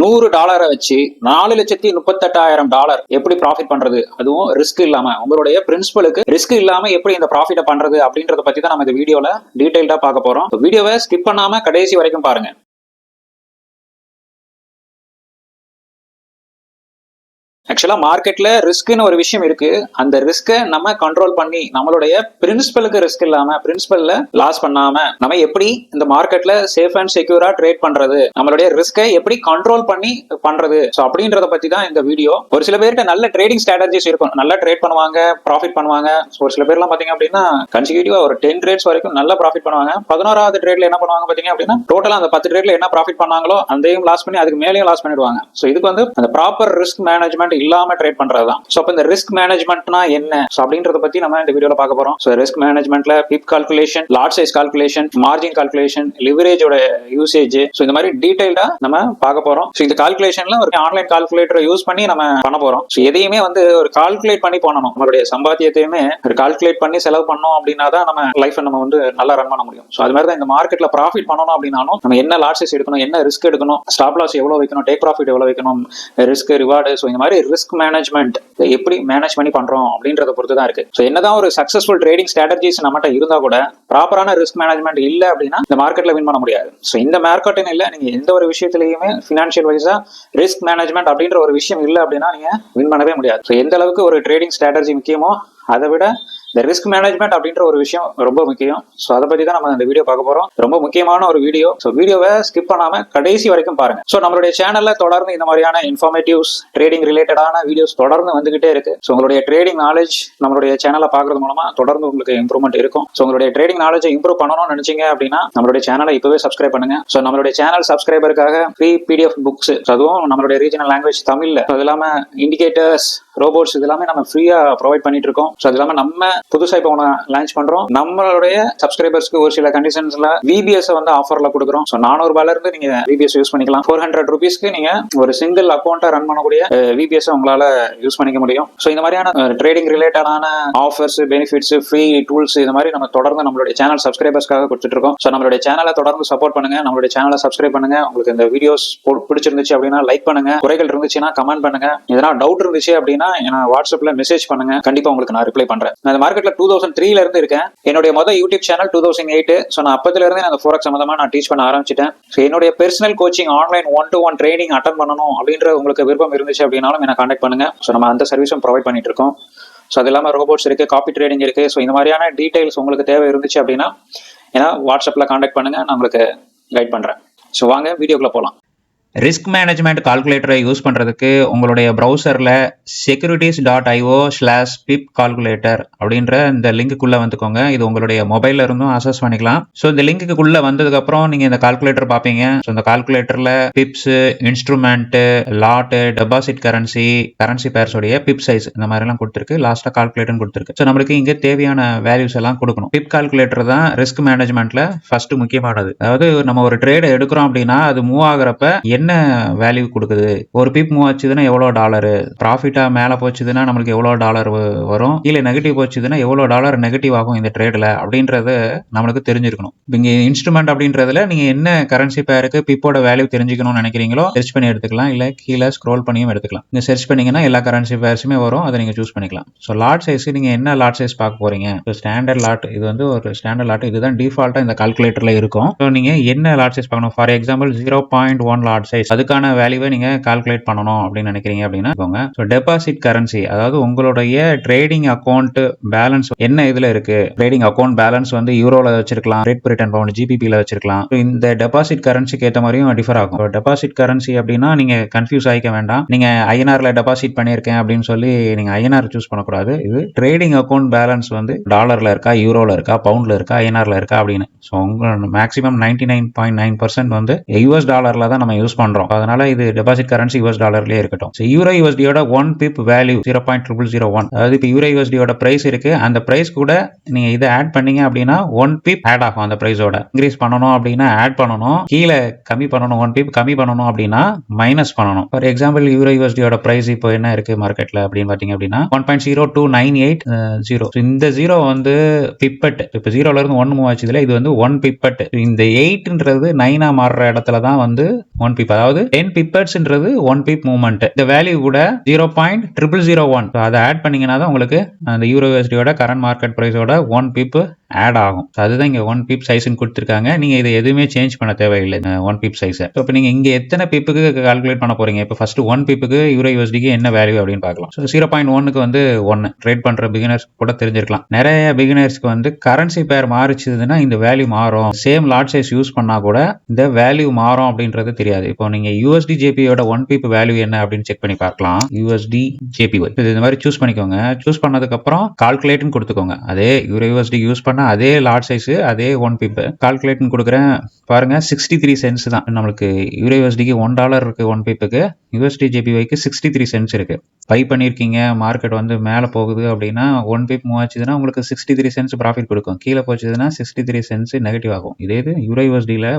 நூறு டாலரை வச்சு நாலு லட்சத்தி முப்பத்தெட்டாயிரம் டாலர் எப்படி ப்ராஃபிட் பண்றது? அதுவும் ரிஸ்க் இல்லாம. உங்களுடைய பிரின்சிபலுக்கு ரிஸ்க் இல்லாம எப்படி இந்த ப்ராஃபிட்டை பண்றது அப்படின்றத பத்தி தான் நம்ம இந்த வீடியோல டீடைல்டா பார்க்க போறோம். வீடியோவை ஸ்கிப் பண்ணாம கடைசி வரைக்கும் பாருங்க. ஆக்சுவலாக மார்க்கெட்டில் ரிஸ்க்குன்னு ஒரு விஷயம் இருக்கு. அந்த ரிஸ்க்கை நம்ம கண்ட்ரோல் பண்ணி நம்மளுடைய பிரின்சிபலுக்கு ரிஸ்க் இல்லாமல் பிரின்சிபலில் லாஸ் பண்ணாம நம்ம எப்படி இந்த மார்க்கெட்டில் சேஃப் அண்ட் செக்யூரா ட்ரேட் பண்றது? நம்மளுடைய ரிஸ்க்கை எப்படி கண்ட்ரோல் பண்ணி பண்றது? ஸோ அப்படின்றத பத்தி தான் இந்த வீடியோ ஒரு சில பேர்கிட்ட நல்ல ட்ரேடிங் ஸ்ட்ராட்டஜிஸ் இருக்கும். நல்லா ட்ரேட் பண்ணுவாங்க ப்ராஃபிட் பண்ணுவாங்க. ஸோ ஒரு சில பேர்லாம் பார்த்தீங்க அப்படின்னா கன்சிக்யூட்டிவா ஒரு டென் ட்ரேட்ஸ் வரைக்கும் நல்லா ப்ராஃபிட் பண்ணுவாங்க. பதினோராவது ட்ரேட்ல என்ன பண்ணுவாங்க பாத்தீங்க அப்படின்னா டோட்டலா அந்த பத்து ட்ரேட்ல என்ன ப்ராஃபிட் பண்ணாங்களோ அதையும் லாஸ் பண்ணி அதுக்கு மேலேயும் லாஸ் பண்ணிடுவாங்க. ஸோ இதுக்கு வந்து அந்த ப்ராப்பர் ரிஸ்க் மேனேஜ்மெண்ட் இல்லாம ட்ரேட் பண்றது தான் ஸோ அப்போ இந்த ரிஸ்க் மேனேஜ்மெண்ட்னா என்ன? ஸோ அப்படின்றத பத்தி நம்ம இந்த வீடியோல பார்க்க போறோம். So risk மேனேஜ்மெண்ட்ல pip calculation lot size calculation margin calculation லிவரேஜோட usage so இந்த மாதிரி டீடைல்டா நம்ம பார்க்க போறோம். ஸோ இந்த கால்குலேஷன்ல ஒரு ஆன்லைன் கால்குலேட்டரை யூஸ் பண்ணி நம்ம பண்ண போறோம். ஸோ எதையுமே வந்து ஒரு கால்குலேட் பண்ணி பண்ணணும் நம்மளுடைய சம்பாத்தியத்தையுமே ஒரு கால்குலேட் பண்ணி செலவு பண்ணோம் அப்படின்னா தான் நம்ம லைஃப் நம்ம வந்து நல்லா ரன் பண்ண முடியும். ஸோ அது மாதிரி தான் இந்த மார்க்கெட்ல ப்ராஃபிட் பண்ணணும் அப்படின்னாலும் நம்ம என்ன லாட்ஸஸ் எடுக்கணும் என்ன ரிஸ்க் எடுக்கணும் ஸ்டாப் லாஸ் எவ்வளவு வைக்கணும் டேக் ப்ராஃபிட் எவ்வளவு வைக்கணும் ரிஸ்க் ரிவார்டு ஸோ இந்த மாதிரி ரிஸ்க் மேனேஜ்மெண்ட் எப்படி மேனேஜ் பண்ணி பண்றோம் அப்படின்றத பொறுத்து தான் இருக்கு. ஸோ என்னதான் ஒரு சக்சஸ்ஃபுல் ட்ரேடிங் ஸ்ட்ராட்டஜிஸ் நம்மகிட்ட இருந்தா கூட ப்ராப்பரான ரிஸ்க் மேனேஜ்மெண்ட் இல்லை அப்படின்னா இந்த மார்க்கெட்ல வின் பண்ண முடியாது. ஸோ இந்த மார்க்கெட்னு இல்லை நீங்க எந்த ஒரு விஷயத்திலையுமே ஃபினான்ஷியல் வைஸா ரிஸ்க் மேனேஜ்மெண்ட் அப்படின்ற ஒரு விஷயம் இல்லை அப்படின்னா நீங்க வின் பண்ணவே முடியாது. ஸோ எந்த அளவுக்கு ஒரு ட்ரேடிங் ஸ்ட்ராட்டஜி முக்கியமோ அதை விட இந்த ரிஸ்க் மேனேஜ்மெண்ட் அப்படின்ற ஒரு விஷயம் ரொம்ப முக்கியம். ஸோ அதை பற்றி தான் நம்ம இந்த வீடியோ பார்க்க போகிறோம் ரொம்ப முக்கியமான ஒரு வீடியோ ஸோ வீடியோவை ஸ்கிப் பண்ணாமல் கடைசி வரைக்கும் பாருங்க. ஸோ நம்மளுடைய சேனலில் தொடர்ந்து இந்த மாதிரியான இன்ஃபார்மேட்டிவ்ஸ் ட்ரேடிங் ரிலேட்டடான வீடியோஸ் தொடர்ந்து வந்துகிட்டே இருக்கு. ஸோ உங்களுடைய ட்ரேடிங் நாலேஜ் நம்மளுடைய சேனலை பார்க்கறது மூலமா தொடர்ந்து உங்களுக்கு இம்ப்ரூவ்மெண்ட் இருக்கும். ஸோ உங்களுடைய ட்ரேடிங் நாலேஜை இம்ப்ரூவ் பண்ணணும்னு நினச்சிங்க அப்படின்னா நம்மளுடைய சேனலை இப்போவே சப்ஸ்கிரைப் பண்ணுங்க. ஸோ நம்மளுடைய சேனல் சப்ஸ்கிரைபருக்காக ஃப்ரீ பிடிஎஃப் புக்ஸ் அதுவும் நம்மளுடைய ரீஜனல் லாங்குவேஜ் தமிழ்ல. அது இல்லாமல் இண்டிகேட்டர்ஸ் ரோபோட்ஸ் இது எல்லாமே நம்ம ஃப்ரீயாக ப்ரொவைட் பண்ணிட்டு இருக்கோம். ஸோ அது இல்லாம நம்ம புதுசா இப்போ ஒன்று லான்ச் பண்றோம். நம்மளுடைய சப்ஸ்கிரைபர்ஸ்க்கு ஒரு சில கண்டிஷன்ஸ்ல விபிஎஸ் வந்து ஆஃபர்ல கொடுக்குறோம். ஸோ நானூறு இருந்து நீங்க விபிஎஸ் யூஸ் பண்ணிக்கலாம். ஃபோர் ஹண்ட்ரட் ருபீஸ்க்கு நீங்க ஒரு சிங்கிள் அக்கௌண்ட்டை ரன் பண்ணக்கூடிய விபிஎஸ் உங்களால யூஸ் பண்ணிக்க முடியும். ஸோ இந்த மாதிரியான ட்ரேடிங் ரிலேட்டடான ஆஃபர்ஸ் பெனிஃபிட்ஸ் ஃப்ரீ டூல்ஸ் இந்த மாதிரி நம்ம தொடர்ந்து நம்மளுடைய சேனல் சப்ஸ்கிரைபர்ஸ்க்காக கொடுத்துட்டு இருக்கோம். ஸோ நம்மளுடைய சேனலை தொடர்ந்து சப்போர்ட் பண்ணுங்க. நம்மளுடைய சேனலை சப்ஸ்கிரைப் பண்ணுங்க. உங்களுக்கு இந்த வீடியோஸ் பிடிச்சிருந்துச்சு அப்படின்னா லைக் பண்ணுங்க. குறைகள் இருந்துச்சுன்னா கமெண்ட் பண்ணுங்க. எதனா டவுட் இருந்துச்சு அப்படின்னா வாட்ஸ்அப்ல மெசேஜ் பண்ணுங்க. கண்டிப்பா உங்களுக்கு நான் ரிப்ளை பண்றேன். நான் இந்த மார்க்கெட்ல டூ தௌசண்ட் த்ரீல இருந்து இருக்கேன். என்னுடைய மொதல் YouTube channel two thousand eight so நான் அப்பத்துல இருந்து அந்த ஃபோரக் சம்மந்தமா நான் டீச் பண்ண ஆரம்பிச்சிட்டேன். ஸோ என்னுடைய personal coaching online one to one training attend பண்ணணும் அப்படின்ற உங்களுக்கு விருப்பம் இருந்துச்சு அப்படின்னாலும் என்ன கான்டாக்ட் பண்ணுங்க. ஸோ நம்ம அந்த சர்வீஸும் ப்ரொவைட் பண்ணிட்டு இருக்கோம். ஸோ அது இல்லாமல் ரோபோட்ஸ் இருக்கு காப்பி ட்ரேடிங் இருக்கு. ஸோ இந்த மாதிரியான டீடைல்ஸ் உங்களுக்கு தேவை இருந்துச்சு அப்படின்னா ஏன்னா வாட்ஸ்அப்பில் கான்டாக்ட் பண்ணுங்க. நான் உங்களுக்கு கைட் பண்ணுறேன் ஸோ வாங்க வீடியோக்குள்ளே போகலாம் ரிஸ்க் மேனேஜ்மெண்ட் கால்குலேட்டரை யூஸ் பண்ணுறதுக்கு உங்களுடைய ப்ரௌசரில் securities dot IO slash pip calculator அப்படின்ற இந்த லிங்க்குள்ளே வந்துக்கோங்க. இது உங்களுடைய மொபைலில் இருந்தும் அசஸ் பண்ணிக்கலாம். ஸோ இந்த லிங்க்குள்ளே வந்ததுக்கப்புறம் நீங்கள் இந்த கால்குலேட்டர் பார்ப்பீங்க. ஸோ இந்த கால்குலேட்டரில் pips instrument lot deposit currency currency பேர்ஸோடைய pip size இந்த மாதிரிலாம் கொடுத்துருக்கு. லாஸ்ட்டாக கால்குலேட்டர் கொடுத்துருக்கு. ஸோ நம்மளுக்கு இங்கே தேவையான வேல்யூஸ் எல்லாம் கொடுக்கணும். பிப் கால்குலேட்டர் தான் ரிஸ்க் மேனேஜ்மெண்ட்டில் ஃபஸ்ட்டு முக்கியமானது. அதாவது நம்ம ஒரு ட்ரேடு எடுக்கிறோம் அப்படின்னா அது மூவ் ஆகிறப்ப என்ன வேல்யூ கொடுக்குது? ஒரு பிப் மூவ் ஆச்சுதுன்னா எவ்வளோ டாலரு ப்ராஃபிட்டாக மேலே போச்சுதுன்னா நம்மளுக்கு எவ்வளோ டாலர் வரும்? இல்லை நெகட்டிவ் போச்சுதுன்னா எவ்வளோ டாலர் நெகட்டிவ் ஆகும் இந்த ட்ரேடில் அப்படின்றது நம்மளுக்கு தெரிஞ்சிருக்கணும். இங்கே இன்ஸ்ட்ருமெண்ட் அப்படின்றதுல நீங்க என்ன கரன்சி பேருக்கு பிப்போட வேல்யூ தெரிஞ்சுக்கணும்னு நினைக்கிறீங்களோ சர்ச் பண்ணி எடுத்துக்கலாம். இல்லை கீழே ஸ்க்ரோல் பண்ணியும் எடுத்துக்கலாம். நீங்கள் சர்ச் பண்ணீங்கன்னா எல்லா கரன்சி பேர்ஸுமே வரும். அதை நீங்கள் சூஸ் பண்ணிக்கலாம். ஸோ லாட் சைஸ் நீங்கள் என்ன லாட் சைஸ் பார்க்க போறீங்க? ஸோ ஸ்டாண்டர்ட் லாட் இது வந்து ஒரு ஸ்டாண்டர்ட் லாட் இதுதான் டிஃபால்ட்டாக இந்த கால்குலேட்டரில் இருக்கும். ஸோ நீங்கள் என்ன லாட் சைஸ் பார்க்கணும்? For example zero point one lot size அதுக்கான வேல்யூவை நீங்க கால்குலேட் பண்ணணும் அப்படின்னு நினைக்கிறீங்க அப்படின்னா ஸோ டெபாசிட் கரன்சி அதாவது உங்களுடைய ட்ரேடிங் அக்கௌண்ட் பேலன்ஸ் என்ன இதுல இருக்கு? ட்ரேடிங் அக்கௌண்ட் பேலன்ஸ் வந்து யூரோல வச்சிருக்கலாம் ரேட் பிரிட்டன் பவுண்ட் ஜிபிபியில் வச்சிருக்கலாம். இந்த டெபாசிட் கரன்சிக்கு ஏற்ற மாதிரியும் டிஃபர் ஆகும். டெபாசிட் கரன்சி அப்படின்னா நீங்க கன்ஃபியூஸ் ஆகிக்க வேண்டாம். நீங்க ஐஎன்ஆர்ல டெபாசிட் பண்ணியிருக்கேன் அப்படின்னு சொல்லி நீங்க ஐஎன்ஆர் சூஸ் பண்ணக்கூடாது. இது ட்ரேடிங் அக்கௌண்ட் பேலன்ஸ் வந்து டாலர்ல இருக்கா யூரோல இருக்கா பவுண்ட்ல இருக்கா ஐஎன்ஆர்ல இருக்கா அப்படின்னு. ஸோ உங்க maximum ninety nine point nine percent வந்து யூஎஸ் டாலர்ல தான் நம்ம யூஸ் பண்றோம். அதனால இது டெபாசிட் கரன்சி யூஎஸ் டாலர்லயே இருக்கட்டும். So euro யூஎஸ்டியோட one pip value zero point triple zero one அதாவது இப்போ யூரோ யூஎஸ்டியோட பிரைஸ் இருக்கு. அந்த பிரைஸ் கூட நீங்க இதை ஆட் பண்ணீங்க அப்படின்னா ஒன் பிப் ஆட் ஆகும் அந்த பிரைஸோட இன்க்ரீஸ் பண்ணணும் அப்படின்னா ஆட் பண்ணணும். கீழே கம்மி பண்ணணும் ஒன் பிப் கம்மி பண்ணணும் அப்படின்னா மைனஸ் பண்ணணும். ஃபார் எக்ஸாம்பிள் யூரோ யூஎஸ்டியோட பிரைஸ் இப்போ என்ன இருக்கு மார்க்கெட்ல அப்படின்னு பாத்தீங்க அப்படின்னா one point zero two nine eight zero இந்த ஜீரோ வந்து பிப்பட் இப்போ ஜீரோல இருந்து ஒன் மூவ் ஆச்சுதுல இது வந்து ஒன் பிப்பட் இந்த எயிட்ன்றது நைனா மாறுற இடத்துல தான் வந்து ஒன் பிப்பட் பிப் அதாவது டென் பிப்பர்ஸ்ன்றது ஒன் பிப் மூவ்மெண்ட் இந்த வேல்யூ கூட zero point triple zero one அதை ஆட் பண்ணீங்கன்னா தான் உங்களுக்கு அந்த யூரோ யூஎஸ்டியோட கரண்ட் மார்க்கெட் ப்ரைஸோட ஒன் பிப் ஆட் ஆகும். அதுதான் இங்கே ஒன் பீப் சைஸ்ன்னு கொடுத்துருக்காங்க. நீங்கள் இதை எதுவுமே சேஞ்ச் பண்ண தேவையில்லை ஒன் பீப் சைஸை இப்போ நீங்கள் இங்கே எத்தனை பிப்புக்கு கால்குலேட் பண்ண போகிறீங்க இப்போ ஃபஸ்ட்டு ஒன் பீப்புக்கு யூரோ யூஎஸ்டிக்கு என்ன வேல்யூ அப்படின்னு பார்க்கலாம். ஸோ ஜீரோ பாயிண்ட் ஒன்னுக்கு வந்து ஒன்று ட்ரேட் பண்ணுற பிகினர்ஸ் கூட தெரிஞ்சிருக்கலாம். நிறைய பிகினர்ஸ்க்கு வந்து கரன்சி பேர் மாறிச்சதுன்னா இந்த வேல்யூ மாறும். சேம் லாட் சைஸ் யூஸ் பண்ணால் கூட இந்த வேல்யூ மாறும் அப்படின்றது தெரியாது. இப்போ நீங்கள் யூஎஸ்டி ஜேபியோட ஒன் பிப் வேல்யூ என்ன அப்படின்னு செக் பண்ணி பார்க்கலாம். யூஎஸ்டி ஜேபி இது இந்த மாதிரி சூஸ் பண்ணிக்கோங்க. சூஸ் பண்ணதுக்கப்புறம் கால்குலேட்னு கொடுத்துக்கோங்க. அதே யூரோ யூஎஸ்டி யூஸ் பண்ண அதே லாட் சைஸு அதே ஒன் பிப் கால்குலேட்னு கொடுக்குறேன். பாருங்க சிக்ஸ்டி த்ரீ சென்ஸ் தான். நம்மளுக்கு யூரோ ஒன் டாலர் இருக்கு ஒன் பைப்புக்கு யூஎஸ்டி ஜேபிஒய்க்கு சிக்ஸ்டி த்ரீ சென்ஸ் இருக்குது பை பண்ணியிருக்கீங்க மார்க்கெட் வந்து மேலே போகுது அப்படின்னா ஒன் பைப் மூவ் ஆச்சுதுன்னா உங்களுக்கு சிக்ஸ்டி த்ரீ சென்ஸ் ப்ராஃபிட் கொடுக்கும். கீழே போச்சுதுன்னா சிக்ஸ்டி த்ரீ சென்ஸ் நெகட்டிவ் ஆகும். இதே இது யூரோ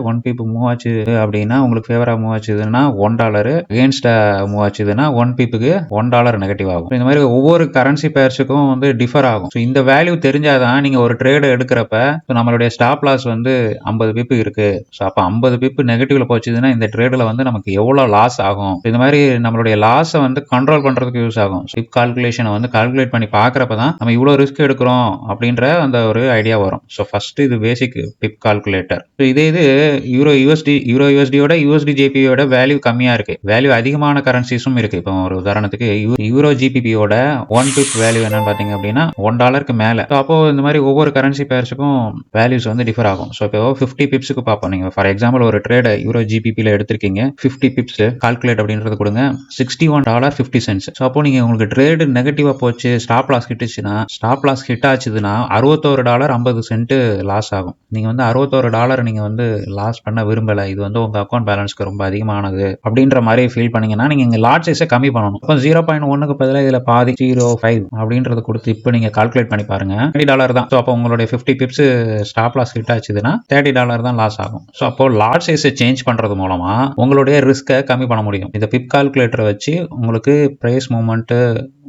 ஒன் பிப் மூவ் ஆச்சு அப்படின்னா உங்களுக்கு ஃபேவராக மூவ் ஆச்சுதுன்னா ஒன் டாலர் அகேன்ஸ்டாக மூவ் ஆச்சுதுன்னா ஒன் பிப்புக்கு ஒன் டாலர் நெகட்டிவ் ஆகும். இந்த மாதிரி ஒவ்வொரு கரன்சி பேர்ஸுக்கும் வந்து டிஃபர் ஆகும். ஸோ இந்த வேல்யூ தெரிஞ்சாதான் நீங்கள் ஒரு ட்ரேடு எடுக்கிறப்ப இப்போ நம்மளுடைய ஸ்டாப் லாஸ் வந்து ஐம்பது பிப்பு இருக்கு. ஸோ அப்போ ஐம்பது பிப்பு நெகட்டிவ்ல போச்சுதுன்னா இந்த ட்ரேடில் வந்து நமக்கு எவ்வளோ லாஸ் ஆகும்? இந்த மாதிரி நம்மளுடைய லாஸை வந்து கண்ட்ரோல் பண்றதுக்கு யூஸ் ஆகும். ஸ்விப் கால்குலேஷனை வந்து கால்குலேட் பண்ணி பார்க்குறப்ப தான் நம்ம இவ்வளோ ரிஸ்க் எடுக்கிறோம் அப்படின்ற அந்த ஒரு ஐடியா வரும். ஸோ ஃபர்ஸ்ட் இது பேசிக் பிப் கால்குலேட்டர் ஸோ இதே இது யூரோ யூஎஸ்டி யூரோ யூஎஸ்டியோட யூஎஸ்டி ஜேபியோட வேல்யூ கம்மியா இருக்கு. வேல்யூ அதிகமான கரன்சிஸும் இருக்கு. இப்போ ஒரு உதாரணத்துக்கு யூ- யூரோ ஜிபிபியோட ஒன் பிப் வேல்யூ என்னன்னு பார்த்தீங்க அப்படின்னா ஒன் டாலருக்கு மேலே. அப்போ இந்த மாதிரி ஒவ்வொரு கரன்சி பேர்ஸுக்கும் வேல்யூஸ் வந்து டிஃபர் ஆகும். ஸோ இப்போ ஃபிஃப்டி பிப்ஸுக்கு பார்ப்போம். நீங்கள் ஃபார் எக்ஸாம்பிள் ஒரு ட்ரேட் யூரோ ஜிபிபியில் எடுத்திருக்கீங்க. ஃபிஃப்டி பிப்ஸ் கால்குலேட் அப்படின்றது கொடுங்க. Sixty one dollar fifty cents so அப்போ நீங்கள் உங்களுக்கு ட்ரேடு நெகட்டிவாக போச்சு ஸ்டாப் லாஸ் கிட்டுச்சுன்னா ஸ்டாப் லாஸ் ஹிட் ஆச்சுதுன்னா அறுபத்தோரு டாலர் ஐம்பது சென்ட் லாஸ் ஆகும். நீங்கள் வந்து அறுபத்தோரு டாலர் நீங்கள் வந்து லாஸ் பண்ண விரும்பலை. இது வந்து உங்கள் அக்கௌண்ட் பேலன்ஸ்க்கு ரொம்ப அதிகமானது அப்படின்ற மாதிரி ஃபீல் பண்ணீங்கன்னா நீங்கள் இங்க லாட் சைஸை கம்மி பண்ணணும். இப்போ ஜீரோ பாயிண்ட் ஒன்னுக்கு பதிலாக இதில் பாதி ஜீரோ ஃபைவ் அப்படின்றது கொடுத்து இப்போ நீங்கள் கால்குலேட் பண்ணி பாருங்க. டாலர் தான். ஸோ அப்போ உங்களுடைய fifty pips stop loss hit ஆச்சுதுன்னா thirty dollar தான் லாஸ் ஆகும். ஸோ அப்போ லாட் சைஸை சேஞ்ச் பண்ணுறது மூலமாக உங்களுடைய ரிஸ்க்கை கம்மி பண்ண முடியும். இந்த பிப் கால்குலேட்டரை வச்சு உங்களுக்கு ப்ரைஸ் மூமெண்ட்டு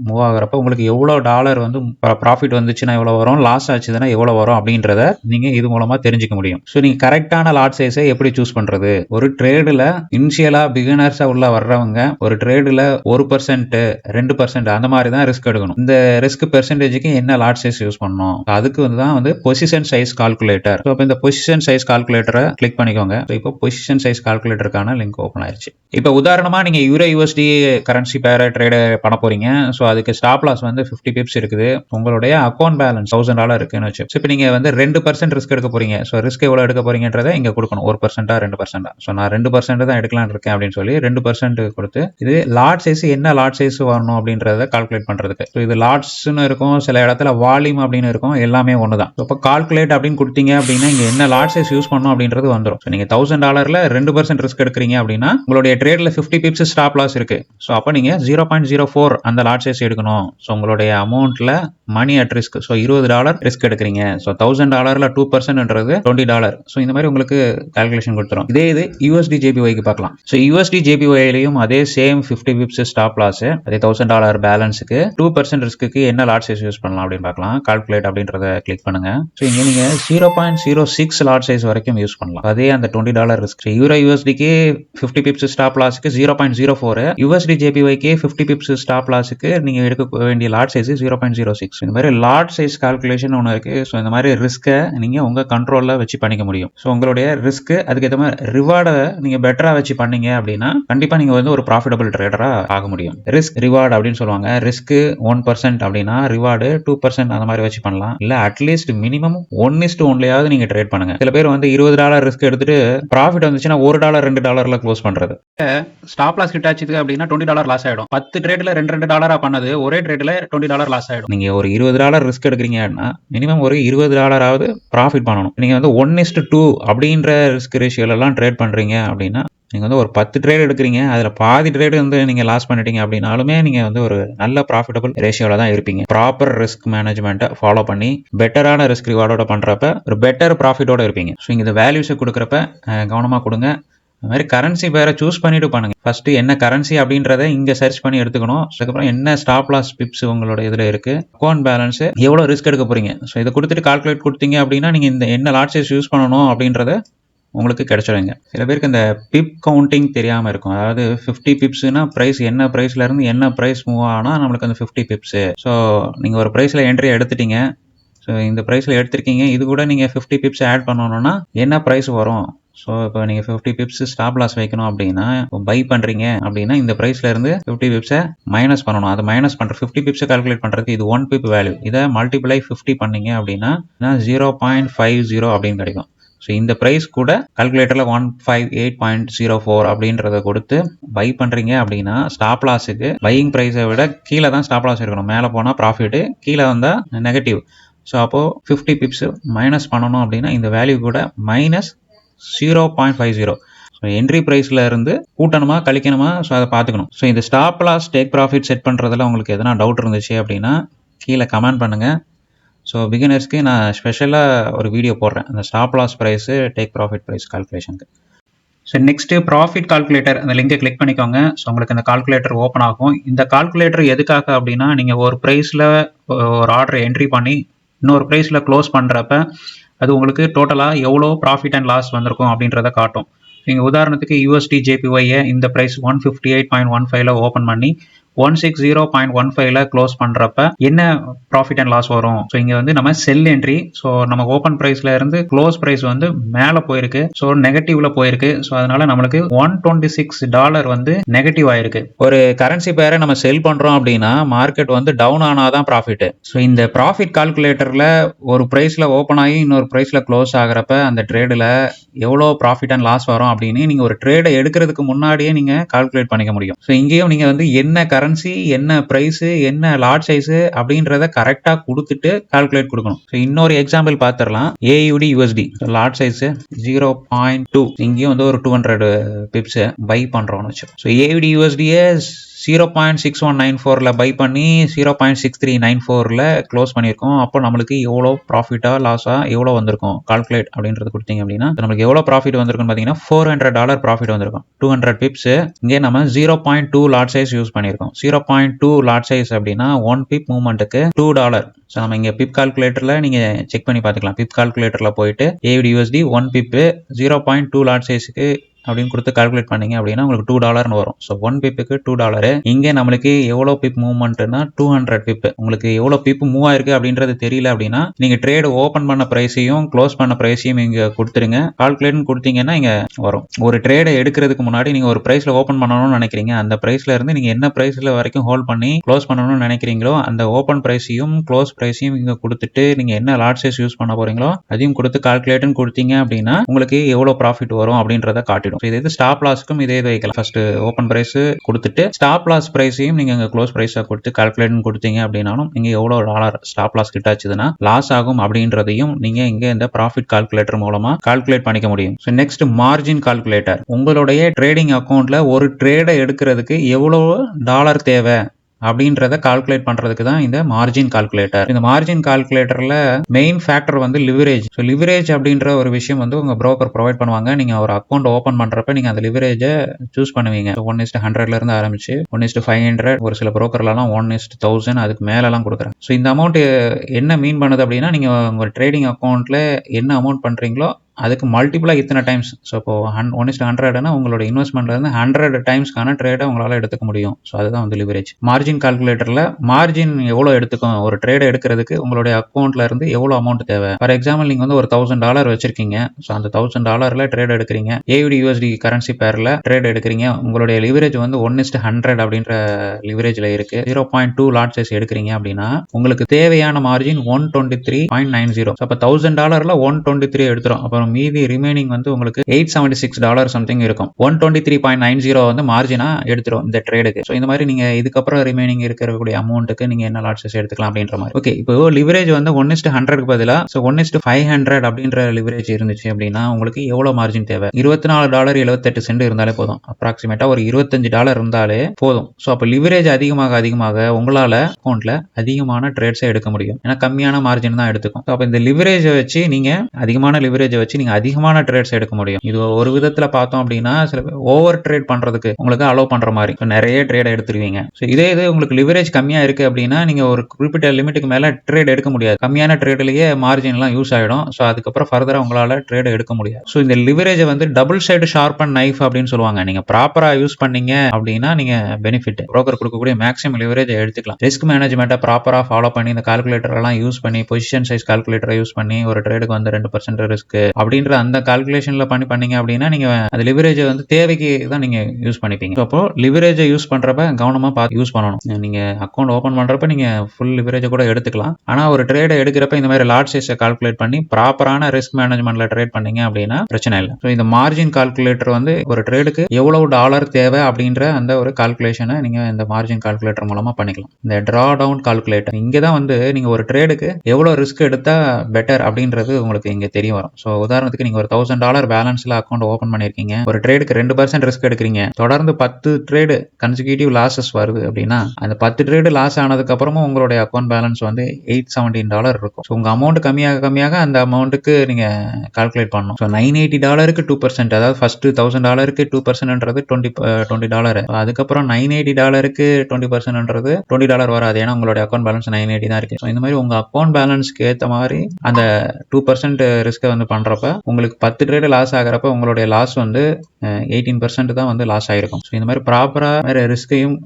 மூவ் ஆகிறப்ப உங்களுக்கு எவ்வளோ டாலர் வந்து ப்ராஃபிட் வந்துச்சுன்னா எவ்வளோ வரும் லாஸ் ஆச்சுதுன்னா எவ்வளோ வரும் அப்படின்றத நீங்கள் இது மூலமாக தெரிஞ்சுக்க முடியும். ஸோ நீங்கள் கரெக்டான லாட் சைஸை எப்படி சூஸ் பண்ணுறது ஒரு ட்ரேடில் இனிஷியலாக பிகினர்ஸாக உள்ள வர்றவங்க ஒரு ட்ரேடில் ஒரு பர்சன்ட் ரெண்டு பர்சன்ட் அந்த மாதிரி தான் ரிஸ்க் எடுக்கணும். இந்த ரிஸ்க் பெர்சன்டேஜுக்கு என்ன லாட் சைஸ் யூஸ் பண்ணணும்? அதுக்கு வந்து தான் வந்து பொசிஷன் சைஸ் கால்குலேட்டர் ஸோ இந்த பொசிஷன் சைஸ் கால்குலேட்டரை கிளிக் பண்ணிக்கோங்க. ஸோ இப்போ பொசிஷன் சைஸ் கால்குலேட்டருக்கான லிங்க் ஓப்பன் ஆயிருச்சு. இப்போ உதாரணமா நீங்கள் யூரோ யூஎஸ்டி கரன்சி பேர ட்ரேடு பண்ண போறீங்க. ஸோ அதுக்கு ஸ்டாப் லாஸ் வந்து ஃபிஃப்டி பிப்ஸ் இருக்குது. உங்களுடைய அக்கௌண்ட் பேலன்ஸ் தௌசண்ட் டாலர் இருக்குன்னு வச்சு. இப்போ நீங்கள் வந்து ரெண்டு பர்சன்ட் ரிஸ்க் எடுக்க போறீங்க. ஸோ ரிஸ்க் எவ்வளோ எடுக்க போறீங்கன்றதை இங்கே கொடுக்கணும். ஒரு பர்சன்டா ரெண்டு பர்சன்டா ஸோ நான் ரெண்டு பர்சன்ட் தான் எடுக்கலாம்னு இருக்கேன் அப்படின்னு சொல்லி ரெண்டு பர்சன்ட் கொடுத்து இது லாட் சைஸ் என்ன லாட் சைஸ் வரணும் அப்படின்றத கால்குலேட் பண்ணுறதுக்கு ஸோ இது லாட்ஸ்னு இருக்கும். சில இடத்துல வால்யூம் அப்படின்னு இருக்கும். எல்லாமே ஒன்று தான் இப்போ கால்குலேட் அப்படின்னு கொடுத்தீங்க அப்படின்னா இங்க என்ன லார்ட் சைஸ் யூஸ் பண்ணணும் அப்படின்றது வந்துடும் ஸோ நீங்க தௌசண்ட் டாலர்ல ரெண்டு பர்சன்ட் ரிஸ்க் எடுக்கிறீங்க அப்படின்னா உங்களுடைய ட்ரேடில் ஃபிஃப்டி பிப்ஸ் ஸ்டாப் லாஸ் இருக்கு. ஸோ அப்போ நீங்க ஜீரோ பாயிண்ட் ஜீரோ ஃபோர் அந்த லார்ட் சைஸ் எடுக்கணும். ஸோ உங்களுடைய அமௌண்ட்ல மணி அட் ரிஸ்க் ஸோ இருபது டாலர் ரிஸ்க் எடுக்கிறீங்க. ஸோ தௌசண்ட் டாலர்ல டூ பர்சன்ட்ன்றது டுவெண்ட்டி டாலர் ஸோ இந்த மாதிரி உங்களுக்கு கால்குலேஷன் கொடுத்துரும். இதே இது யூஎஸ்டி ஜேபிஒய்க்கு பார்க்கலாம். ஸோ யூஎஸ்டி ஜேபிஒய்லையும் அதே same fifty pips stop loss அதே தௌசண்ட் டாலர் பேலன்ஸுக்கு டூ பர்சன்ட் ரிஸ்க்கு என்ன லாட் சைஸ் யூஸ் பண்ணலாம் அப்படின்னு பார்க்கலாம். கால்குலேட் அப்படின்றத கிளிக் பண்ணுங்க. ஸோ இங்கே நீங்க zero point zero six lot size வரைக்கும் யூஸ் பண்ணலாம். அதே அந்த டுவெண்ட்டி டாலர் ரிஸ்க் யூரோ யூஎஸ்டிக்கு fifty pips stop லாஸ்க்கு zero point zero four USD ஜேபிஒய்க்கு fifty pips stop லாஸுக்கு நீங்க எடுக்க வேண்டிய lot size zero point zero six இந்த மாதிரி லாட் சைஸ் கால்குலேஷன் ஒன்று இருக்கு. ஸோ இந்த மாதிரி ரிஸ்க்கை நீங்க உங்க கண்ட்ரோல்ல வச்சு பண்ணிக்க முடியும். ஸோ உங்களுடைய ரிஸ்க் அதுக்கேற்ற மாதிரி ரிவார்டை நீங்க பெட்டரா வச்சு பண்ணீங்க அப்படின்னா கண்டிப்பா நீங்க வந்து ஒரு ப்ராஃபிட்டபிள் ட்ரேடராக ஆக முடியும். ரிஸ்க் ரிவார்டு அப்படின்னு சொல்லுவாங்க. ரிஸ்க் ஒன் பர்சன்ட் அப்படின்னா ரிவார்டு டூ பர்சன்ட் அந்த மாதிரி வச்சு பண்ணலாம். இல்ல at least minimum one is to ஒன்லையாவது நீங்க ட்ரேட் பண்ணுங்க. சில பேர் வந்து இருபது டாலர் ரிஸ்க் எடுத்துட்டு ப்ராஃபிட் வந்துச்சுன்னா ஒரு டாலர் ரெண்டு டாலர்ல க்ளோஸ் பண்றது. ஸ்டாப் லாஸ் ஹிட் ஆச்சுது அப்படின்னா டுவெண்ட்டி டாலர் லாஸ் ஆயிடும். பத்து ட்ரேட்ல ரெண்டு ரெண்டு டாலரா பண்ணது ஒரே ட்ரேட்ல டுவெண்ட்டி டாலர் லாஸ் ஆயிடும். நீங்க ஒரு இருபது டாலர் ரிஸ்க் எடுக்கிறீங்கன்னா மினிமம் ஒரு இருபது டாலராவது ப்ராஃபிட் பண்ணணும். நீங்க வந்து ஒன் இஸ்ட் டூ அப்படின்ற ரிஸ்க் ரேஷியோல எல்லாம் ட்ரேட் பண்றீங்க அப்படின்னா நீங்கள் வந்து ஒரு பத்து ட்ரேட் எடுக்கிறீங்க அதில் பாதி ட்ரேடு வந்து நீங்கள் லாஸ் பண்ணிட்டீங்க அப்படின்னாலுமே நீங்கள் வந்து ஒரு நல்ல ப்ராஃபிட்டபிள் ரேஷியோவில் தான் இருப்பீங்க. ப்ராப்பர் ரிஸ்க் மேனேஜ்மெண்ட்டை ஃபாலோ பண்ணி பெட்டரான ரிஸ்க் ரிவார்டோட பண்ணுறப்ப ஒரு பெட்டர் ப்ராஃபிட்டோட இருப்பீங்க. ஸோ இந்த வேல்யூஸை கொடுக்குறப்ப கவனமாக கொடுங்க. அது மாதிரி கரன்சி பேரை சூஸ் பண்ணிட்டு பண்ணுங்க. ஃபர்ஸ்ட் என்ன கரன்சி அப்படின்றத இங்க சர்ச் பண்ணி எடுத்துக்கணும். அதுக்கப்புறம் என்ன ஸ்டாப் லாஸ் பிப்ஸ் உங்களோட இதுல இருக்கு? அக்கௌண்ட் பேலன்ஸ் எவ்வளவு ரிஸ்க் எடுக்க போறீங்க? ஸோ இதை கொடுத்துட்டு கால்குலேட் கொடுத்தீங்க அப்படின்னா நீங்க இந்த என்ன லாட் சைஸ் யூஸ் பண்ணணும் அப்படின்றத உங்களுக்கு கிடச்சிடுங்க சில பேருக்கு இந்த பிப் கவுண்டிங் தெரியாமல் இருக்கும். அதாவது ஃபிஃப்டி பிப்ஸுனா ப்ரைஸ் என்ன ப்ரைஸ்லேருந்து என்ன ப்ரைஸ் மூவ் ஆனால் நம்மளுக்கு அந்த ஃபிஃப்டி பிப்ஸு ஸோ நீங்கள் ஒரு ப்ரைஸில் என்ட்ரி எடுத்துட்டீங்க. ஸோ இந்த ப்ரைஸில் எடுத்திருக்கீங்க. இது கூட நீங்கள் ஃபிஃப்டி பிப்ஸ் ஆட் பண்ணணும்னா என்ன ப்ரைஸ் வரும்? ஸோ இப்போ நீங்கள் ஃபிஃப்டி பிப்ஸ் ஸ்டாப் லாஸ் வைக்கணும் அப்படின்னா பை பண்ணுறீங்க அப்படின்னா இந்த ப்ரைஸ்லேருந்து ஃபிஃப்டி பிப்ஸை மைனஸ் பண்ணணும். அது மைனஸ் பண்ணுற ஃபிஃப்டி பிப்ஸை கால்குலேட் பண்ணுறதுக்கு இது ஒன் பிப் வேல்யூ இதை மல்டிப்ளை ஃபிஃப்டி பண்ணீங்க அப்படின்னா ஜீரோ பாயிண்ட் ஃபைவ் ஜீரோ அப்படின்னு கிடைக்கும். ஸோ இந்த ப்ரைஸ் கூட கால்குலேட்டரில் one five eight point zero four அப்படின்றத கொடுத்து பை பண்ணுறீங்க அப்படின்னா ஸ்டாப் லாஸுக்கு பையிங் ப்ரைஸை விட கீழே தான் ஸ்டாப் லாஸ் இருக்கணும். மேலே போனால் ப்ராஃபிட்டு கீழே வந்தால் நெகட்டிவ் ஸோ அப்போது ஃபிஃப்டி பிப்ஸ் மைனஸ் பண்ணணும் அப்படின்னா இந்த வேல்யூ கூட minus zero point five zero so entry ப்ரைஸில் இருந்து கூட்டணுமா கழிக்கணுமா? ஸோ அதை பார்த்துக்கணும். ஸோ இந்த stop loss take profit set பண்ணுறதுல உங்களுக்கு எதனா டவுட் இருந்துச்சு அப்படின்னா கீழே கமெண்ட் பண்ணுங்கள் ஸோ பிகினர்ஸ்க்கு நான் ஸ்பெஷலாக ஒரு வீடியோ போடுறேன். அந்த stop loss price take profit price கால்குலேஷனுக்கு so next profit calculator அந்த லிங்கை கிளிக் பண்ணிக்கோங்க. ஸோ உங்களுக்கு இந்த கால்குலேட்டர் ஓப்பன் ஆகும். இந்த கால்குலேட்டர் எதுக்காக அப்படின்னா நீங்கள் ஒரு ப்ரைஸில் ஒரு ஆர்டர் என்ட்ரி பண்ணி இன்னொரு ப்ரைஸில் க்ளோஸ் பண்ணுறப்ப அது உங்களுக்கு டோட்டலாக எவ்வளோ ப்ராஃபிட் அண்ட் லாஸ் வந்திருக்கும் அப்படின்றத காட்டும். நீங்கள் உதாரணத்துக்கு யூஎஸ்டி ஜேபிஒய்யை இந்த price one fifty eight point one ஃபைவ்ல ஓப்பன் பண்ணி one six zero point one ஃபைவ்ல க்ளோஸ் பண்ணுறப்ப என்ன ப்ராஃபிட் அண்ட் லாஸ் வரும்? ஸோ இங்கே வந்து நம்ம செல் என்ட்ரி ஸோ நம்ம ஓப்பன் ப்ரைஸ்ல இருந்து க்ளோஸ் ப்ரைஸ் வந்து மேலே போயிருக்கு. ஸோ நெகட்டிவ்ல போயிருக்கு. ஸோ அதனால நம்மளுக்கு ஒன் டுவெண்ட்டி சிக்ஸ் டாலர் வந்து நெகட்டிவ் ஆயிருக்கு. ஒரு கரன்சி பேரை நம்ம செல் பண்றோம் அப்படின்னா மார்க்கெட் வந்து டவுன் ஆனாதான் ப்ராஃபிட் ஸோ இந்த ப்ராஃபிட் கால்குலேட்டர்ல ஒரு ப்ரைஸ்ல ஓப்பன் ஆகி இன்னொரு ப்ரைஸ்ல க்ளோஸ் ஆகிறப்ப அந்த ட்ரேடில் எவ்வளோ ப்ராஃபிட் அண்ட் லாஸ் வரும் அப்படின்னு நீங்க ஒரு ட்ரேடை எடுக்கிறதுக்கு முன்னாடியே நீங்க கால்குலேட் பண்ணிக்க முடியும். ஸோ இங்கேயும் நீங்க வந்து என்ன கரன்சி என்ன பிரைஸ் என்ன லாட் சைஸ் அப்படின்றத கரெக்டா கொடுத்துட்டு கால்குலேட் கொடுக்கணும். ஸோ இன்னொரு எக்ஸாம்பிள் பார்த்துடலாம். AUD USD lot size zero point two இங்கேயும் வந்து ஒரு டூ ஹண்ட்ரட் பிப்ஸ் பை பண்றோம்னு வச்சு so AUD யூஎஸ்டியே zero point six one nine ஃபோரில் பை பண்ணி zero point six three nine ஃபோரில் க்ளோஸ் பண்ணியிருக்கோம். அப்போ நம்மளுக்கு எவ்வளோ ப்ராஃபிட்டாக லாஸாக எவ்வளோ வந்திருக்கும்? கால்குலேட் அப்படின்றது கொடுத்தீங்க அப்படின்னா நம்மளுக்கு எவ்வளோ ப்ராஃபிட் வந்திருக்குன்னு பார்த்தீங்கன்னா ஃபோர் ஹண்ட்ரட் டாலர் ப்ராஃபிட் வந்திருக்கும். டூ ஹண்ட்ரட் பிப்ஸ் இங்கே நம்ம zero point two lot size use பண்ணியிருக்கோம். Zero point two lot size அப்படின்னா ஒன் பிப் மூவ்மெண்ட்டுக்கு டூ டாலர் ஸோ நம்ம இங்கே பிப் கால்குலேட்டரில் நீங்கள் செக் பண்ணி பார்த்துக்கலாம். பிப் கால்குலேட்டரில் போயிட்டு AUD USD one pip zero point two lot சைஸுக்கு அப்படின்னு கொடுத்து கால்குலேட் பண்ணீங்க அப்படின்னா உங்களுக்கு டூ டாலர்னு வரும். ஸோ ஒன் பிப்புக்கு டூ டாலரு இங்கே நம்மளுக்கு எவ்வளோ பிப் மூவ்மெண்ட்னா டூ ஹண்ட்ரட் பிப் உங்களுக்கு எவ்வளோ பிப் மூவ் ஆயிருக்கு அப்படின்றது தெரியல அப்படின்னா நீங்கள் ட்ரேடு ஓப்பன் பண்ண ப்ரைஸையும் க்ளோஸ் பண்ண ப்ரைஸையும் இங்கே கொடுத்துருங்க. கால்குலேட்னு கொடுத்தீங்கன்னா இங்கே வரும். ஒரு ட்ரேடை எடுக்கிறதுக்கு முன்னாடி நீங்கள் ஒரு ப்ரைஸில் ஓப்பன் பண்ணணும்னு நினைக்கிறீங்க. அந்த ப்ரைஸில் இருந்து நீங்கள் என்ன ப்ரைஸில் வரைக்கும் ஹோல்ட் பண்ணி க்ளோஸ் பண்ணணும்னு நினைக்கிறீங்களோ அந்த ஓப்பன் ப்ரைஸையும் க்ளோஸ் ப்ரைஸையும் இங்கே கொடுத்துட்டு நீங்கள் என்ன லாட் சைஸ் யூஸ் பண்ண போகிறீங்களோ அதையும் கொடுத்து கால்குலேட்னு கொடுத்தீங்க அப்படின்னா உங்களுக்கு எவ்வளோ ப்ராஃபிட் வரும் அப்படின்றத காட்டிடும். So இது இது ஸ்டாப் லாஸ்க்கும் இதே இது வைக்கலாம் ஃபர்ஸ்ட் ஓப்பன் பிரைஸ் கொடுத்துட்டு ஸ்டாப் லாஸ் பிரைஸையும் நீங்க இங்க க்ளோஸ் பிரைஸா கொடுத்து கால்குலேட் கொடுத்தீங்க அப்படின்னாலும் நீங்க எவ்வளவு டாலர் ஸ்டாப் லாஸ் கிட்டாச்சுதுன்னா லாஸ் ஆகும் அப்படின்றதையும் நீங்க இங்க இந்த ப்ராஃபிட் கால்குலேட்டர் மூலமா கால்குலேட் பண்ணிக்க முடியும். ஸோ நெக்ஸ்ட் மார்ஜின் கால்குலேட்டர் உங்களுடைய ட்ரேடிங் அக்கௌண்ட்ல ஒரு ட்ரேடை எடுக்கிறதுக்கு எவ்வளவு டாலர் தேவை? அப்படின்றத கால்குலேட் பண்றதுக்கு தான் இந்த மார்ஜின் கால்குலேட்டர் இந்த மார்ஜின் கால்குலேட்டர்ல மெயின் ஃபேக்டர் வந்து லிவரேஜ் ஸோ லிவரேஜ் அப்படின்ற ஒரு விஷயம் வந்து உங்க ப்ரோக்கர் ப்ரொவைட் பண்ணுவாங்க. நீங்க ஒரு அக்கௌண்ட் ஓப்பன் பண்றப்ப நீங்க அந்த லிவரேஜை சூஸ் பண்ணுவீங்க. ஒன் இஸ்ட் ஹண்ட்ரட்ல இருந்து ஆரம்பிச்சு ஒன் இஸ்ட் ஃபைவ் ஹண்ட்ரட் ஒரு சில ப்ரோக்கர்லாம் ஒன் இஸ்ட் தௌசண்ட் அதுக்கு மேலெல்லாம் கொடுக்குறாங்க. ஸோ இந்த அமௌண்ட் என்ன மீன் பண்ணுது அப்படின்னா நீங்க உங்க ட்ரேடிங் அக்கௌண்ட்ல என்ன அமௌண்ட் பண்றீங்களோ அதுக்கு மல்டிபிளாக இத்தனை டைம்ஸ் ஸோ இப்போ ஹன் ஒன் இஸ்ட் ஹண்ட்ரட்னா உங்களோட இன்வெஸ்ட்மெண்ட்லேருந்து ஹண்ட்ரட் டைம்ஸ்க்கான ட்ரேடை உங்களால எடுத்துக்க முடியும். ஸோ அதுதான் வந்து லிவரேஜ் மார்ஜின் கால்குலேட்டர்ல மார்ஜின் எவ்வளோ எடுத்துக்கும் ஒரு ட்ரேடை எடுக்கிறதுக்கு உங்களுடைய அக்கௌண்ட்ல இருந்து எவ்வளோ அமௌண்ட் தேவை? ஃபார் எக்ஸாம்பிள் நீங்கள் வந்து ஒரு தௌசண்ட் டாலர் வச்சிருக்கீங்க. ஸோ அந்த தௌசண்ட் டாலர்ல ட்ரேட் எடுக்கிறீங்க. ஏவிடி யூஎஸ்டி கரன்சி பேர்ல ட்ரேட் எடுக்கிறீங்க. உங்களுடைய லிவரேஜ் வந்து ஒன் இஸ்ட் ஹண்ட்ரட் அப்படின்ற லிவரேஜ்ல இருக்கு. Zero point two lot size எடுக்கிறீங்க அப்படின்னா உங்களுக்கு தேவையான margin one twenty three point nine zero அப்போ தௌசண்ட் டாலரில் ஒன் டுவெண்ட்டி த்ரீ எடுத்துரும் அப்புறம் மீதி ரிமைனிங் வந்து உங்களுக்கு eight seventy six dollar something இருக்கும். One twenty three point nine zero வந்து மார்ஜினா எடுத்துரும் இந்த ட்ரேடுக்கு ஸோ இந்த மாதிரி நீங்க இதுக்கப்புறம் ரிமைனிங் இருக்கக்கூடிய அமௌண்ட்டுக்கு நீங்க என்ன லாட்ஸஸ் எடுத்துக்கலாம் அப்படின்ற மாதிரி. ஓகே இப்போ லிவரேஜ் வந்து ஒன் இஸ்ட் ஹண்ட்ரட்க்கு பதிலாக so one is to five hundred அப்படின்ற லிவரேஜ் இருந்துச்சு அப்படின்னா உங்களுக்கு எவ்வளவு மார்ஜின் தேவை? இருபத்தி நாலு டாலர் எழுபத்தெட்டு சென்ட் இருந்தாலே போதும். அப்ராக்சிமேட்டா ஒரு இருபத்தஞ்சு டாலர் இருந்தாலே போதும். ஸோ அப்போ லிவரேஜ் அதிகமாக அதிகமாக உங்களால அக்கௌண்ட்ல அதிகமான ட்ரேட்ஸை எடுக்க முடியும். ஏன்னா கம்மியான மார்ஜின் தான் எடுத்துக்கும். அப்போ இந்த லிவரேஜை வச்சு நீங்க அதிகமான லிவரேஜை வச்சு வச்சு நீங்க அதிகமான ட்ரேட்ஸ் எடுக்க முடியும். இது ஒரு விதத்துல பார்த்தோம் அப்படின்னா சில ஓவர் ட்ரேட் பண்றதுக்கு உங்களுக்கு அலோவ் பண்ற மாதிரி. நிறைய ட்ரேட் எடுத்துருவீங்க. ஸோ இதே இது உங்களுக்கு லிவரேஜ் கம்மியா இருக்கு அப்படின்னா நீங்க ஒரு குறிப்பிட்ட லிமிட்டுக்கு மேல ட்ரேட் எடுக்க முடியாது. கம்மியான ட்ரேட்லயே மார்ஜின் எல்லாம் யூஸ் ஆயிடும். ஸோ அதுக்கப்புறம் ஃபர்தரா உங்களால ட்ரேட் எடுக்க முடியாது. ஸோ இந்த லிவரேஜை வந்து டபுள் சைடு ஷார்பன் நைஃப் அப்படின்னு சொல்லுவாங்க. நீங்க ப்ராப்பரா யூஸ் பண்ணீங்க அப்படின்னா நீங்க பெனிஃபிட் ப்ரோக்கர் கொடுக்கக்கூடிய மேக்ஸிமம் லிவரேஜ் எடுத்துக்கலாம். ரிஸ்க் மேனேஜ்மெண்ட்டை ப்ராப்பரா ஃபாலோ பண்ணி இந்த கால்குலேட்டர் எல்லாம் யூஸ் பண்ணி பொசிஷன் சைஸ் கால்குலேட்டரை யூஸ் பண்ணி ஒரு ட்ரேடுக்கு வந்து ரெண்டு பர்சன்ட் ரிஸ்க் அப்படின்ற அந்த கால்குலேஷன்ல பண்ணி பண்ணீங்க அப்படின்னா நீங்க அந்த லிவரேஜ் வந்து தேவைக்கு தான் நீங்க யூஸ் பண்ணிப்பீங்க. So, அப்போ லிவரேஜை யூஸ் பண்றப்ப கவனமா பார்த்து யூஸ் பண்ணணும். நீங்க அக்கௌண்ட் ஓபன் பண்றப்ப நீங்க ஃபுல் லிவரேஜ் கூட எடுத்துக்கலாம். ஆனா ஒரு ட்ரேடை எடுக்கிறப்ப இந்த மாதிரி லார்ஜ் சைஸை கால்குலேட் பண்ணி ப்ராப்பரான ரிஸ்க் மேனேஜ்மெண்ட்ல ட்ரேட் பண்ணீங்க அப்படின்னா பிரச்சனை இல்லை. ஸோ இந்த மார்ஜின் கால்குலேட்டர் வந்து ஒரு ட்ரேடுக்கு எவ்வளவு டாலர் தேவை அப்படின்ற அந்த ஒரு கால்குலேஷனை நீங்க இந்த மார்ஜின் கால்குலேட்டர் மூலமா பண்ணிக்கலாம். இந்த ட்ரா டவுன் கால்குலேட்டர் இங்க தான் வந்து நீங்க ஒரு ட்ரேடுக்கு எவ்வளவு ரிஸ்க் எடுத்தா பெட்டர் அப்படின்றது உங்களுக்கு இங்க தெரிய வரும். ஸோ உதாரணத்துக்கு நீங்க ஒரு தௌசண்ட் டாலர் பேலன்ஸ்ல அக்கௌண்ட் ஓபன் பண்ணிருக்கீங்க. ஒரு ட்ரேடுக்கு ரெண்டு பர்சன்ட் ரிஸ்க் எடுக்கிறீங்க. தொடர்ந்து பத்து ட்ரேடு கன்சிக்யூட்டிவ் லாசஸ் வருது அப்படின்னா அந்த பத்து ட்ரேடு லாஸ் ஆனதுக்கு அப்புறமும் உங்களுடைய அக்கௌண்ட் பேலன்ஸ் வந்து எயிட் செவன்டீன் டாலர் இருக்கும். ஸோ உங்க அமௌண்ட் கம்மியாக கம்மியாக அந்த அமௌண்ட்டுக்கு நீங்க கால்குலேட் பண்ணணும். ஸோ நைன் எயிட்டி டாலருக்கு டூ பர்சன்ட் அதாவது ஃபர்ஸ்ட் தௌசண்ட் டாலருக்கு டூ பர்சன்ட்ன்றது டுவெண்ட்டி டுவெண்ட்டி டாலர் அதுக்கப்புறம் நைன் எயிட்டி டாலருக்கு டுவெண்ட்டி பர்சன்ட்ன்றது டுவெண்ட்டி டாலர் வராது. ஏன்னா உங்களுடைய அக்கௌண்ட் பேலன்ஸ் நைன் எயிட்டி தான் இருக்கு. ஸோ இந்த மாதிரி உங்க அக்கௌண்ட் பேலன்ஸ்க்கு ஏற்ற மாதிரி அந்த டூ பர்சன்ட் ரிஸ்க்கை வந்து பண்றப்ப உங்களுக்கு பத்து ட்ரேடு லாஸ் ஆகிறப்ப உங்களுடைய லாஸ் வந்து எயிட்டீன் பர்சன்ட் தான் வந்து லாஸ் ஆகிருக்கும் ஸோ இந்த மாதிரி ப்ராப்பராக வேறு ரிஸ்கையும்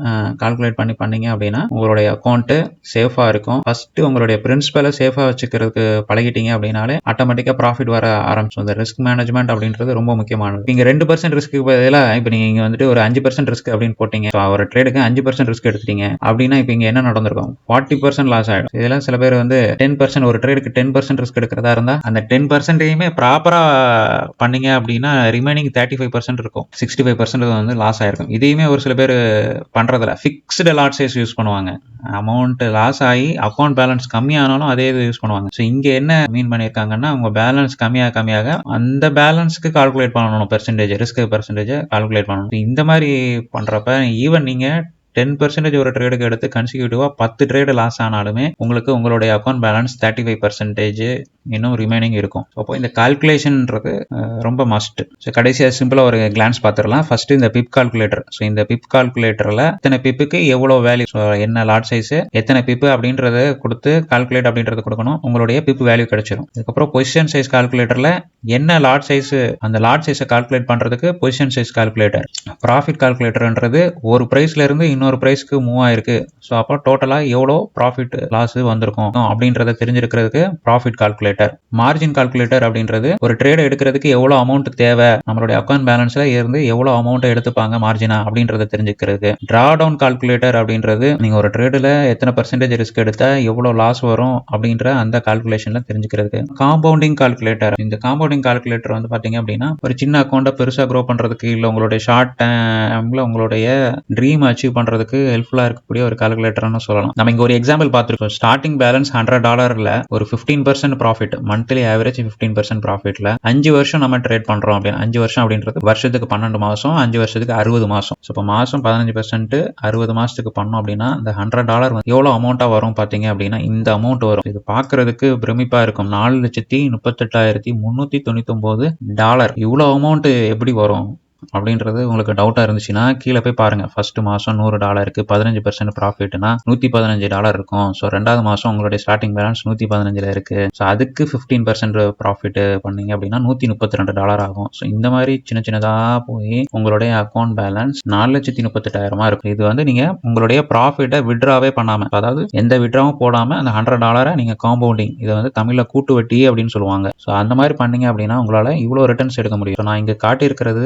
கால்குலேட் பண்ணி பண்ணீங்க அப்படின்னா உங்களுடைய அக்கௌண்ட்டு சேஃபாக இருக்கும். ஃபர்ஸ்ட் உங்களுடைய பிரின்சிபலை சேஃபாக வச்சுக்கிறதுக்கு பழகிட்டீங்க அப்படின்னாலே ஆட்டோமேட்டிக்காக ப்ராஃபிட் வர ஆரம்பிச்சு இந்த ரிஸ்க் மேனேஜ்மெண்ட் அப்படின்றது ரொம்ப முக்கியமானது. நீங்கள் ரெண்டு பர்சன்ட் ரிஸ்க்கு பதிலாக இப்போ நீங்கள் இங்கே வந்துட்டு ஒரு அஞ்சு பர்சன்ட் ரிஸ்க் அப்படின்னு போட்டீங்க. ஸோ ஒரு ட்ரேடுக்கு அஞ்சு பர்சன்ட் ரிஸ்க் எடுத்துட்டீங்க. அப்படின்னா இப்போ இங்கே என்ன நடந்திருக்கும்? ஃபார்ட்டி பர்சன்ட் லாஸ் ஆகிடும் இதெல்லாம் சில பேர் வந்து டென் பர்சன்ட் ஒரு ட்ரேடுக்கு டென் பர்சன்ட் ரிஸ்க் எடுக்கிறதா இருந்தால் அந்த டென் பர்சன்டையுமே ப்ராப்பராக பண்ணீங்க அப்படின்னா ரிமைனிங் தேர்ட்டி ஃபைவ் பர்சன்ட் இருக்கும். சிக்ஸ்டி ஃபைவ் பர்சன்ட் வந்து லாஸ் ஆயிருக்கும். இதையுமே ஒரு சில பேர் பண்ணுறதில்ல ஃபிக்ஸ்டு லாட் சைஸ் யூஸ் பண்ணுவாங்க. அமௌண்ட் லாஸ் ஆகி அக்கௌண்ட் பேலன்ஸ் கம்மியானாலும் அதே இது யூஸ் பண்ணுவாங்க. ஸோ இங்கே என்ன மீன் பண்ணியிருக்காங்கன்னா உங்கள் பேலன்ஸ் கம்மியாக கம்மியாக அந்த பேலன்ஸ்க்கு கால்குலேட் பண்ணணும். பெர்சன்டேஜ் ரிஸ்க் பெர்சன்டேஜ் கால்குலேட் பண்ணணும். இந்த மாதிரி பண்ணுறப்ப ஈவன் நீங்கள் டென் பர்சன்டேஜ் ஒரு ட்ரேடுக்கு எடுத்து கன்சிக்யூட்டிவாக பத்து ட்ரேடு லாஸ் ஆனாலுமே உங்களுக்கு உங்களுடைய account balance thirty five percentage இன்னும் ரிமைனிங் இருக்கும். அப்போ இந்த கால்குலேஷன்ன்றது ரொம்ப மஸ்ட் ஸோ கடைசியாக சிம்பிளாக ஒரு கிளான்ஸ் பார்த்துடலாம். ஃபர்ஸ்ட் இந்த பிப் கால்குலேட்டர் ஸோ இந்த பிப் கால்குலேட்டரில் எத்தனை பிப்புக்கு எவ்வளோ வேல்யூ என்ன லாட் சைஸ் எத்தனை பிப்பு அப்படின்றத கொடுத்து கால்குலேட் அப்படின்றத கொடுக்கணும். உங்களுடைய பிப் வேல்யூ கிடைச்சிடும் அதுக்கப்புறம் பொசிஷன் சைஸ் கால்குலேட்டரில் என்ன லாட் சைஸ் அந்த லாட் சைஸை கால்குலேட் பண்ணுறதுக்கு பொசிஷன் சைஸ் கால்குலேட்டர் ப்ராஃபிட் கால்குலேட்டர்ன்றது ஒரு ப்ரைஸ்ல இருந்து இன்னொரு ப்ரைஸ்க்கு மூவ் ஆயிருக்கு ஸோ அப்போ டோட்டலாக எவ்வளோ ப்ராஃபிட் லாஸ் வந்திருக்கும் அப்படின்றத தெரிஞ்சிருக்கிறதுக்கு ப்ராஃபிட் கால்குலேட்டர் மார்ஜின் கால்குலேட்டர் அப்படின்றது ஒரு ட்ரேட் எடுக்கிறதுக்கு எவ்வளோ அமௌண்ட் தேவை? நம்மளுடைய அக்கௌண்ட் பேலன்ஸ்ல இருந்து எவ்வளோ அமௌண்ட் எடுத்துப்பாங்க மார்ஜினா அப்படின்றத தெரிஞ்சுக்கிறதுக்கு. டிரா டவுன் கால்குலேட்டர் அப்படின்றது நீங்க ஒரு ட்ரேடில் எத்தனை பர்சன்டேஜ் ரிஸ்க் எடுத்தா எவ்வளோ லாஸ் வரும் அப்படின்ற அந்த கால்குலேஷன்ல தெரிஞ்சுக்கிறதுக்கு. காம்பவுண்டிங் கால்குலேட்டர் இந்த காம்பவுண்டிங் கால்குலேட்டர் வந்து பாத்தீங்க அப்படின்னா ஒரு சின்ன அக்கௌண்ட்டை பெருசா க்ரோ பண்றதுக்கு இல்லை உங்களுடைய ஷார்ட் டைமில் உங்களுடைய ட்ரீம் அச்சீவ் பண்றதுக்கு ஹெல்ப்ஃபுல்லா இருக்கக்கூடிய ஒரு கால்குலேட்டர்னு சொல்லலாம். நம்ம இங்க ஒரு எக்ஸாம்பிள் பார்த்துருக்கோம். ஸ்டார்டிங் பேலன்ஸ் ஹண்ட்ரட் டாலர்ல ஒரு fifteen percent profit monthly average fifteen percent ப்ராஃபிட்ல அஞ்சு வருஷம் நம்ம ட்ரேட் பண்றோம் அப்படின்னு அஞ்சு வருஷம் அப்படின்றது வருஷத்துக்கு பன்னெண்டு மாசம் அஞ்சு வருஷத்துக்கு அறுபது மாசம். ஸோ இப்போ மாசம் பதினஞ்சு பர்சன்ட் அறுபது மாசத்துக்கு பண்ணோம் அப்படின்னா இந்த ஹண்ட்ரட் டாலர் வந்து எவ்வளவு அமௌண்ட்டா வரும் பாத்தீங்க அப்படின்னா இந்த அமௌண்ட் வரும். இது பாக்குறதுக்கு பிரமிப்பா இருக்கும். நாலு லட்சத்தி முப்பத்தெட்டாயிரத்தி முன்னூத்தி தொண்ணூத்தி ஒன்பது டாலர் இவ்வளவு அமௌண்ட் எப்படி வரும்? அப்படின்றது உங்களுக்கு டவுட்டா இருந்துச்சுன்னா கீழே போய் பாருங்க. ஃபர்ஸ்ட் மாசம் நூறு டாலருக்கு பதினஞ்சு பர்சன்ட் ப்ராஃபிட்னா நூத்தி பதினஞ்சு டாலர் இருக்கும். ஸோ ரெண்டாவது மாசம் உங்களுடைய ஸ்டார்டிங் பேலன்ஸ் நூத்தி பதினஞ்சுல இருக்கு. ஸோ அதுக்கு ஃபிஃப்டீன் பர்சன்ட் ப்ராஃபிட் பண்ணீங்க அப்படின்னா நூத்தி முப்பத்தி ரெண்டு டாலர் ஆகும். ஸோ இந்த மாதிரி சின்ன சின்னதாக போய் உங்களுடைய அக்கௌண்ட் பேலன்ஸ் நாலு லட்சத்தி முப்பத்தெட்டாயிரமா இருக்கும். இது வந்து நீங்க உங்களுடைய ப்ராஃபிட்டை விட்ராவே பண்ணாம அதாவது எந்த விட்ராவும் போடாமல் அந்த ஹண்ட்ரட் டாலரை நீங்க காம்பவுண்டிங் இதை வந்து தமிழ்ல கூட்டு வட்டி அப்படின்னு சொல்லுவாங்க. ஸோ அந்த மாதிரி பண்ணீங்க அப்படின்னா உங்களால் இவ்வளவு ரிட்டர்ன்ஸ் எடுக்க முடியும். நான் இங்கே காட்டியிருக்கிறது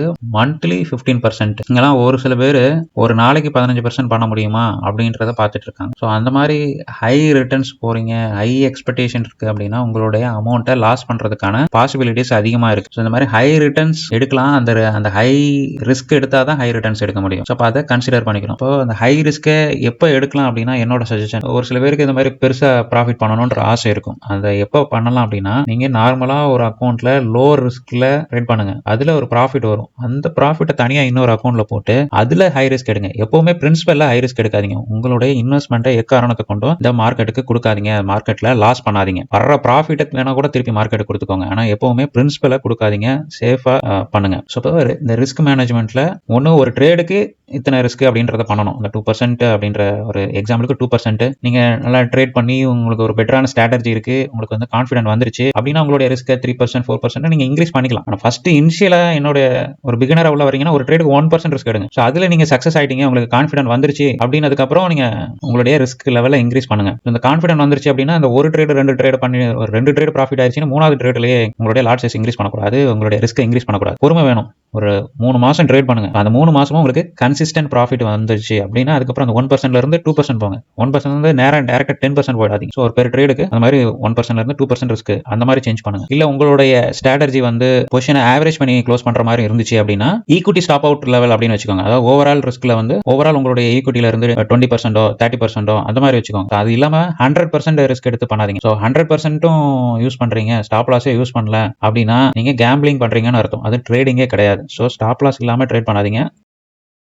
மந்த்லி ஃபிஃப்டீன் பர்சன்ட் இங்கெல்லாம் ஒரு சில பேர் ஒரு நாளைக்கு பதினஞ்சு பர்சன்ட் பண்ண முடியுமா அப்படின்றத பார்த்துட்டு இருக்காங்க. ஸோ அந்த மாதிரி ஹை ரிட்டர்ன்ஸ் போறீங்க ஹை எக்ஸ்பெக்டேஷன் இருக்கு அப்படின்னா உங்களுடைய அமௌண்ட்டை லாஸ் பண்றதுக்கான பாசிபிலிட்டிஸ் அதிகமாக இருக்கு. ஸோ இந்த மாதிரி ஹை ரிட்டர்ன்ஸ் எடுக்கலாம். அந்த அந்த ஹை ரிஸ்க் எடுத்தால் தான் ஹை ரிட்டர்ன்ஸ் எடுக்க முடியும். ஸோ அப்போ அதை கன்சிடர் பண்ணிக்கணும். இப்போ அந்த ஹை ரிஸ்க்கை எப்போ எடுக்கலாம் அப்படின்னா என்னோட சஜஷன் ஒரு சில பேருக்கு இந்த மாதிரி பெருசாக ப்ராஃபிட் பண்ணணுன்ற ஆசை இருக்கும். அதை எப்போ பண்ணலாம் அப்படின்னா நீங்கள் நார்மலாக ஒரு அக்கௌண்ட்டில் லோ ரிஸ்கில் ட்ரேட் பண்ணுங்க. அதில் ஒரு ப்ராஃபிட் வரும். அந்த ப்ராஃபிட்டை தனியா இன்னொரு அக்கௌண்ட்ல போட்டு அதுல ஹை ரிஸ்க் எடுங்க. எப்பவுமே பிரின்சிபல்ல ஹை ரிஸ்க் எடுக்காதீங்க. உங்களுடைய இன்வெஸ்ட்மெண்ட்டை எக்காரணத்தை கொண்டும் இந்த மார்க்கெட்டுக்கு கொடுக்காதீங்க. மார்க்கெட்ல லாஸ் பண்ணாதீங்க. வர்ற ப்ராஃபிட்டை வேணா கூட திருப்பி மார்க்கெட் கொடுத்துக்கோங்க. ஆனால் எப்பவுமே பிரின்சிபலை கொடுக்காதீங்க. சேஃபா பண்ணுங்க. ஸோ இந்த ரிஸ்க் மேனேஜ்மெண்ட்ல ஒன்று ஒரு ட்ரேடுக்கு இத்தனை ரிஸ்க் அப்படின்றத பண்ணணும். இந்த டூ பர்சன்ட் அப்படின்ற ஒரு எக்ஸாம்பிளுக்கு டூ பர்சன்ட் நீங்க நல்லா ட்ரேட் பண்ணி உங்களுக்கு ஒரு பெட்டரான ஸ்ட்ராட்டஜி இருக்கு. உங்களுக்கு வந்து கான்ஃபிடென்ட் வந்துருச்சு. அப்படின்னா உங்களுடைய risk three percent four percent நீங்க இன்க்ரீஸ் பண்ணிக்கலாம். ஆனால் ஃபர்ஸ்ட் இனிஷியலா என்னோட ஒரு பிகினர் உள்ள வரீங்கன்னா ஒரு ட்ரேடுக்கு ஒன் பர்சன்ட் ரிஸ்க் எடுங்க. ஸோ அதுல நீங்க சக்சஸ் ஆயிட்டீங்க உங்களுக்கு கான்ஃபிடென்ட் வந்துருச்சு அப்படின்னதுக்கு அப்புறம் நீங்க உங்களுடைய ரிஸ்க் லெவலில் இன்க்ரீஸ் பண்ணுங்க. இந்த கான்ஃபிடென்ட் வந்துருச்சு அப்படின்னா அந்த ஒரு ட்ரேடு ரெண்டு ட்ரேட் பண்ணி ஒரு ரெண்டு ட்ரேட் ப்ராஃபிட் ஆயிடுச்சுன்னா மூணாவது ட்ரேட்லயே உங்களுடைய லாட் சைஸ் இன்க்ரீஸ் பண்ணக்கூடாது உங்களுடைய ரிஸ்க் இன்க்ரீஸ் பண்ணக்கூடாது. பொறுமை வேணும். ஒரு மூணு மாதம் ட்ரேட் பண்ணுங்க. அந்த மூணு மாதமும் உங்களுக்கு கன்சிஸ்டன்ட் ப்ராஃபிட் வந்துச்சு அப்படின்னா அதுக்கப்புறம் அந்த ஒன் பர்சன்ட்ல இருந்து டூ பர்சன்ட் போங்க. ஒன் பர்சன்ட் வந்து நேரம் டேரக்டா டென் பர்சன்ட் போயிடாதீங்க ஸோ ஒரு பெர் ட்ரேடுக்கு அந்த மாதிரி ஒன் பர்சன்ட்ல இருந்து டூ பர்சன்ட் ரிஸ்க் அந்த மாதிரி சேஞ்ச் பண்ணுங்க. இல்ல உங்களுடைய ஸ்ட்ராட்டஜி வந்து பொசிஷனை ஆவரேஜ் பண்ணி க்ளோஸ் பண்ற மாதிரி இருந்துச்சு அப்படின்னா ஈக்குட்டி ஸ்டாப் அவுட் லெவல் அப்படின்னு வச்சுக்கோங்க. அதாவது ஓவரால் ரிஸ்க்ல வந்து ஓவரால் உங்களுடைய ஈக்குட்டில இருந்து டுவெண்ட்டி பர்சன்டோ தேர்ட்டி பர்சன்டோ அந்த மாதிரி வச்சுக்கோங்க. அது இல்லாம ஹண்ட்ரட் பர்சன்ட் ரிஸ்க் எடுத்து பண்ணாதீங்க. ஸோ ஹண்ட்ரட் பர்சன்ட்டும் யூஸ் பண்றீங்க. ஸ்டாப் லாஸே யூஸ் பண்ணல அப்படின்னா நீங்க கேம்பிளிங் பண்றீங்கன்னு அர்த்தம். அது ட்ரேடிங்கே கிடையாது. ஸோ ஸ்டாப் லாஸ் இல்லாம ட்ரேட் பண்ணாதீங்க.